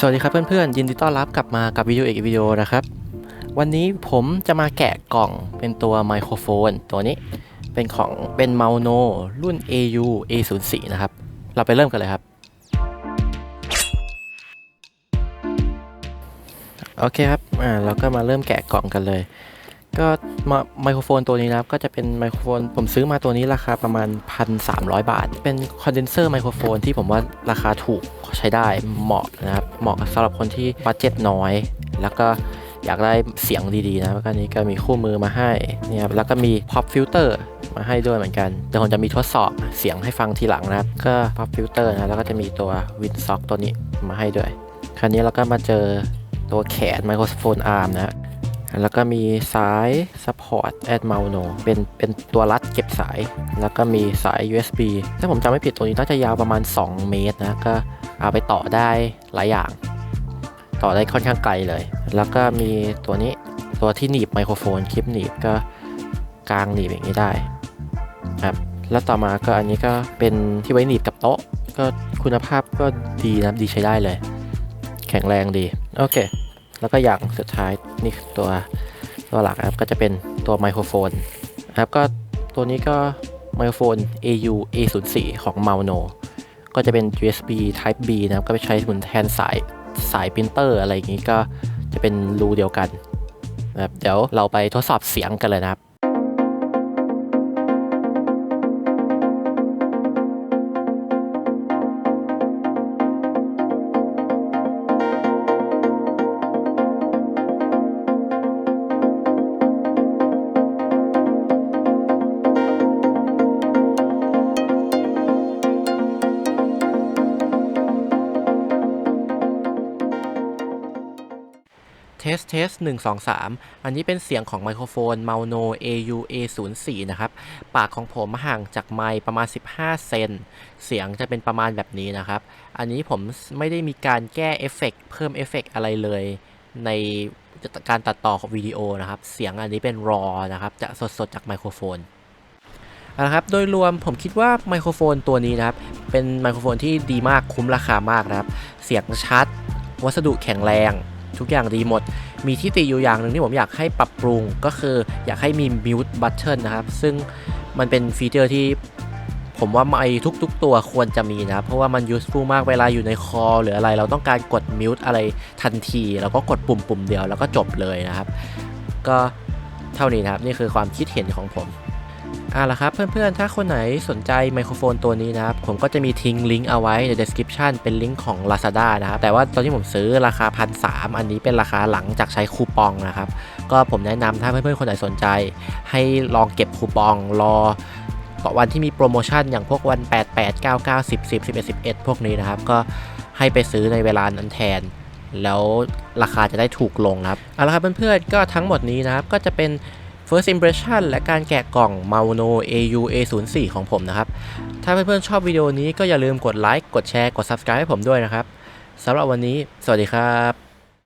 สวัสดีครับเพื่อนๆ ยินดีต้อนรับกลับมากับวิดีโออีกวิดีโอนะครับ วันนี้ผมจะมาแกะกล่องเป็นตัวไมโครโฟน ตัวนี้เป็นของเป็นเมาโนรุ่น AU A04 นะครับ เราไปเริ่มกันเลยครับ โอเคครับอ่าเราก็มาเริ่มแกะกล่องกันเลย ก็ไมโครโฟนตัวนี้นะครับก็จะเป็นไมโครโฟนผมซื้อมาตัวนี้ราคาประมาณ 1,300 บาท เป็นคอนเดนเซอร์ไมโครโฟนที่ผมว่าราคาถูกใช้ได้เหมาะนะครับ เหมาะสำหรับคนที่บัตเจ็ตน้อย แล้วก็อยากได้เสียงดีๆนะแล้วก็นี้ก็มีคู่มือมาให้นี่ครับแล้วก็มี pop filter มาให้ด้วยเหมือนกันเดี๋ยวผมจะมีทดสอบเสียงให้ฟังทีหลังนะครับ ก็ pop filter นะแล้วก็จะมีตัว windsock ตัวนี้มาให้ด้วย คราวนี้เราก็มาเจอตัวแขนไมโครโฟนอาร์มนะ แล้วก็มีสาย support add mount no เป็นเป็นตัวรัดเก็บสาย แล้วก็มีสาย USB ถ้าผมจำไม่ผิดตัวนี้น่าจะยาวประมาณ 2 เมตรนะ ก็เอาไปต่อได้หลายอย่าง ต่อได้ค่อนข้างไกลเลย แล้วก็มีตัวนี้ตัวที่หนีบไมโครโฟนคลิปหนีบก็กลางหนีบอย่างนี้ได้ครับแล้วต่อมาก็อันนี้ก็เป็นที่ไว้หนีบกับโต๊ะ ก็คุณภาพก็ดีนะดีใช้ได้เลย แข็งแรงดี โอเค แล้วก็อย่างสุดท้ายนี่คือตัวตัวหลักครับก็จะเป็นตัวไมโครโฟนครับก็ตัวนี้ก็ไมโครโฟน AU A04 ของ m a u n o ก็จะเป็น USB Type B นะครับ ก็ไปใช้หมือนแทนสายสายปรินเตอร์อะไรอย่างนี้ก็จะเป็นรูเดียวกันนะครับเดี๋ยวเราไปทดสอบเสียงกันเลยนะครับ เทสเทส1 2 3 อันนี้เป็นเสียงของไมโครโฟน m a u n o AU A04 นะครับ ปากของผมห่างจากไมค์ประมาณ 15 เซน เสียงจะเป็นประมาณแบบนี้นะครับ อันนี้ผมไม่ได้มีการแก้เอฟเฟกต์เพิ่มเอฟเฟกต์อะไรเลยในการตัดต่อของวิดีโอนะครับ เสียงอันนี้เป็นรอนะครับ จะสดๆจากไมโครโฟนเอาละครับ โดยรวมผมคิดว่าไมโครโฟนตัวนี้นะครับ เป็นไมโครโฟนที่ดีมากคุ้มราคามากนะครับ เสียงชัด วัสดุแข็งแรง ทุกอย่างดีหมด มีที่ติอยู่อย่างหนึ่งที่ผมอยากให้ปรับปรุงก็คืออยากให้มี mute button นะครับ ซึ่งมันเป็นฟีเจอร์ที่ผมว่าไม่ทุก ๆ ตัวควรจะมีนะ เพราะว่ามัน useful มากเวลาอยู่ในคอหรืออะไรเราต้องการกด mute อะไรทันที แล้วก็กดปุ่มปุ่มเดียวแล้วก็จบเลยนะครับ ก็เท่านี้นะครับ นี่คือความคิดเห็นของผม เอาละครับเพื่อนๆ ถ้าคนไหนสนใจไมโครโฟนตัวนี้นะครับ ผมก็จะมีทิ้งลิงก์เอาไว้ใน description เป็นลิงก์ของ Lazada นะครับ แต่ว่าตอนที่ผมซื้อราคาพันสอันนี้เป็นราคาหลังจากใช้คูปองนะครับ ก็ผมแนะนำถ้าเพื่อนๆ คนไหนสนใจ ให้ลองเก็บคูปองรอต่อวันที่มีโปรโมชั่นอย่างพวกวัน 8 8 9 9 10 10 11 11 พวกนี้นะครับ ก็ให้ไปซื้อในเวลานั้นแทนแล้วราคาจะได้ถูกลงครับเอาละครับเพื่อนๆ ก็ทั้งหมดนี้นะครับก็จะเป็น First Impression และการแกะกล่อง Mauno AU A04 ของผมนะครับ ถ้าเพื่อนๆชอบวิดีโอนี้ก็อย่าลืมกดไลค์ กดแชร์ กด Subscribe ให้ผมด้วยนะครับสำหรับวันนี้ สวัสดีครับ